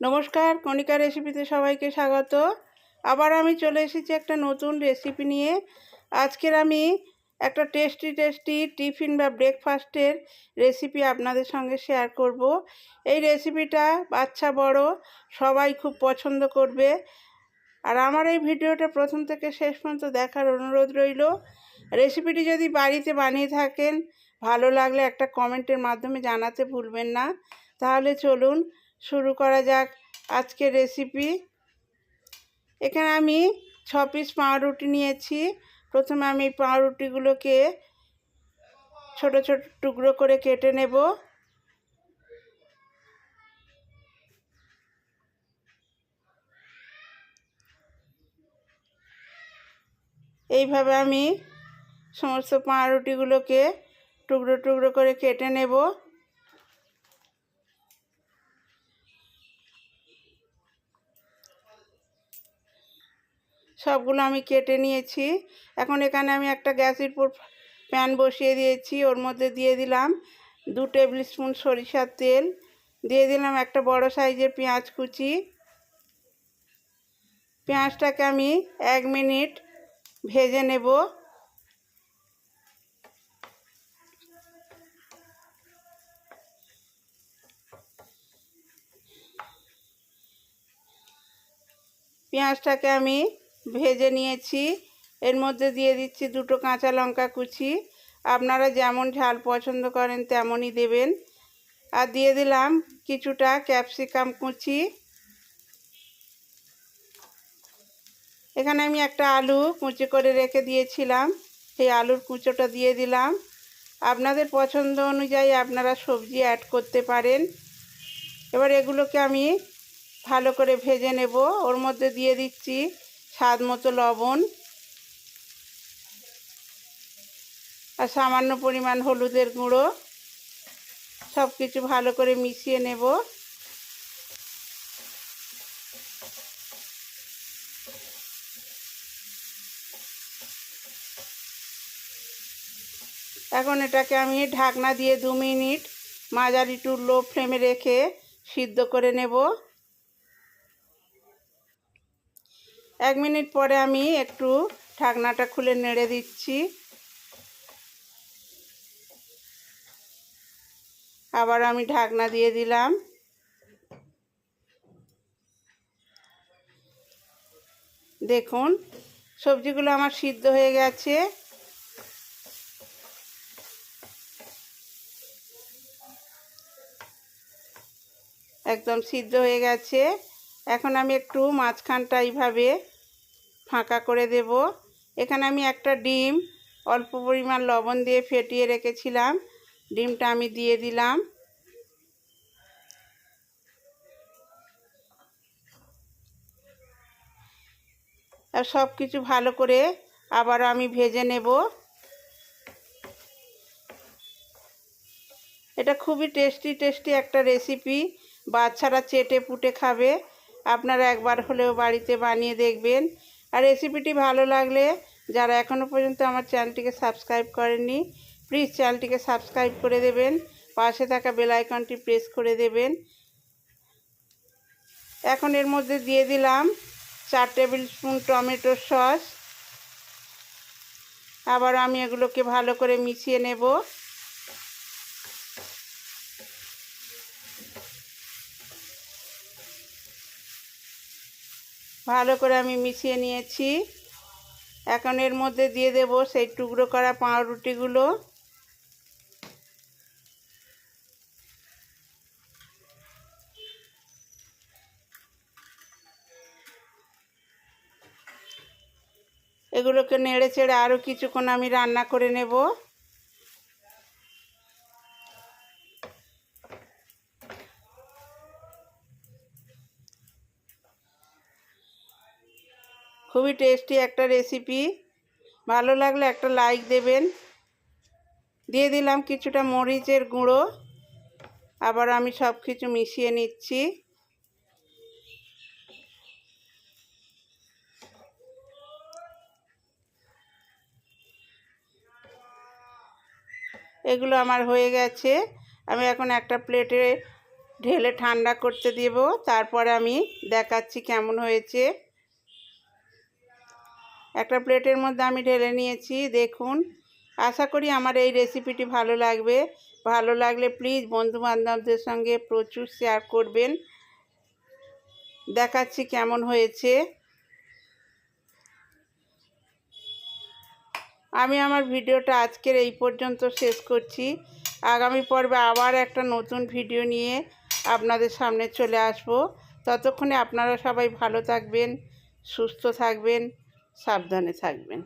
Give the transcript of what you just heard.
নমস্কার, কণিকা রেসিপিতে সবাইকে স্বাগত। আবার আমি চলে এসেছি একটা নতুন রেসিপি নিয়ে। আজকের আমি একটা টেস্টি টেস্টি টিফিন বা ব্রেকফাস্টের রেসিপি আপনাদের সঙ্গে শেয়ার করব। এই রেসিপিটা বাচ্চা, বড়, সবাই খুব পছন্দ করবে। আর আমার এই ভিডিওটা প্রথম থেকে শেষ পর্যন্ত দেখার অনুরোধ রইল। রেসিপিটি যদি বাড়িতে বানিয়ে থাকেন, ভালো লাগলে একটা কমেন্টের মাধ্যমে জানাতে ভুলবেন না। তাহলে চলুন শুরু করা যাক আজকের রেসিপি এখানে আমি ছ পিস পাউরুটি নিয়েছি। প্রথমে আমি পাউরুটিগুলোকে ছোট ছোট টুকরো করে কেটে নেব। এইভাবে আমি সমস্ত পাউরুটিগুলোকে টুকরো টুকরো করে কেটে নেব। সবগুলো আমি কেটে নিয়েছি। এখন এখানে আমি একটা গ্যাসের উপর প্যান বসিয়ে দিয়েছি, ওর মধ্যে দিয়ে দিলাম দু টেবিল স্পুন সরিষার তেল, দিয়ে দিলাম একটা বড় সাইজের পেঁয়াজ কুচি। পেঁয়াজটাকে আমি এক মিনিট ভেজে নেব। পেঁয়াজটাকে আমি ভেজে নিয়েছি। এর মধ্যে দিয়ে দিচ্ছি দুটো কাঁচা লঙ্কা কুচি। আপনারা যেমন ঝাল পছন্দ করেন তেমনই দেবেন। আর দিয়ে দিলাম কিছুটা ক্যাপসিকাম কুচি। এখানে আমি একটা আলু কুচি করে রেখে দিয়েছিলাম। সেই আলুর কুচোটা দিয়ে দিলাম। আপনাদের পছন্দ অনুযায়ী আপনারা সবজি অ্যাড করতে পারেন। এবার এগুলোকে আমি ভালো করে ভেজে নেব। ওর মধ্যে দিয়ে দিচ্ছি স্বাদ মতো লবণ আর সামান্য পরিমাণ হলুদের গুঁড়ো। সব কিছু ভালো করে মিশিয়ে নেব। এখন এটাকে আমি ঢাকনা দিয়ে দু মিনিট মাঝারি টু লো ফ্লেমে রেখে সিদ্ধ করে নেব। এক মিনিট পরে আমি একটু ঢাকনাটা খুলে নেড়ে দিচ্ছি। আবার আমি ঢাকনা দিয়ে দিলাম। দেখুন, সবজিগুলো আমার সিদ্ধ হয়ে গেছে। একদম সিদ্ধ হয়ে গেছে। এখন আমি একটু মাঝখানটা এইভাবে ফাঁকা করে দেব। এখানে আমি একটা ডিম, অল্প পরিমাণ লবণ দিয়ে ফেটিয়ে রেখেছিলাম। ডিমটা আমি দিয়ে দিলাম। আর সব কিছু ভালো করে আবার আমি ভেজে নেব। এটা খুবই টেস্টি টেস্টি একটা রেসিপি। বাচ্চারা চেটে পুটে খাবে। আপনারা একবার হলেও বাড়িতে বানিয়ে দেখবেন। আর রেসিপিটি ভালো লাগলে যারা এখনও পর্যন্ত আমার চ্যানেলটিকে সাবস্ক্রাইব করেননি প্লিজ চ্যানেলটিকে সাবস্ক্রাইব করে দেবেন, পাশে থাকা বেল আইকনটি প্রেস করে দেবেন। এখন এর মধ্যে দিয়ে দিলাম চার টেবিল স্পুন টমেটো সস। আবার আমি এগুলোকে ভালো করে মিশিয়ে নেব। ভালো করে আমি মিশিয়ে নিয়েছি। এখন এর মধ্যে দিয়ে দেব সেই টুকরো করা পাউরুটিগুলো। এগুলোকে নেড়ে চেড়ে আরও কিছুক্ষণ আমি রান্না করে নেব। খুবই টেস্টি একটা রেসিপি ভালো লাগলে একটা লাইক দেবেন। দিয়ে দিলাম কিছুটা মরিচের গুঁড়ো। আবার আমি সব কিছু মিশিয়ে নিচ্ছি। এগুলো আমার হয়ে গেছে। আমি এখন একটা প্লেটে ঢেলে ঠান্ডা করতে দেব। তারপরে আমি দেখাচ্ছি কেমন হয়েছে। একটা প্লেটের মধ্যে আমি ঢেলে নিয়েছি, দেখুন। আশা করি আমার এই রেসিপিটি ভালো লাগবে। ভালো লাগলে প্লিজ বন্ধুবান্ধবদের সঙ্গে প্রচুর শেয়ার করবেন। দেখাচ্ছি কেমন হয়েছে। আমি আমার ভিডিওটা আজকের এই পর্যন্ত শেষ করছি। আগামী পর্বে আবার একটা নতুন ভিডিও নিয়ে আপনাদের সামনে চলে আসব। ততক্ষণে আপনারা সবাই ভালো থাকবেন, সুস্থ থাকবেন। সাবধানে থাকবেন।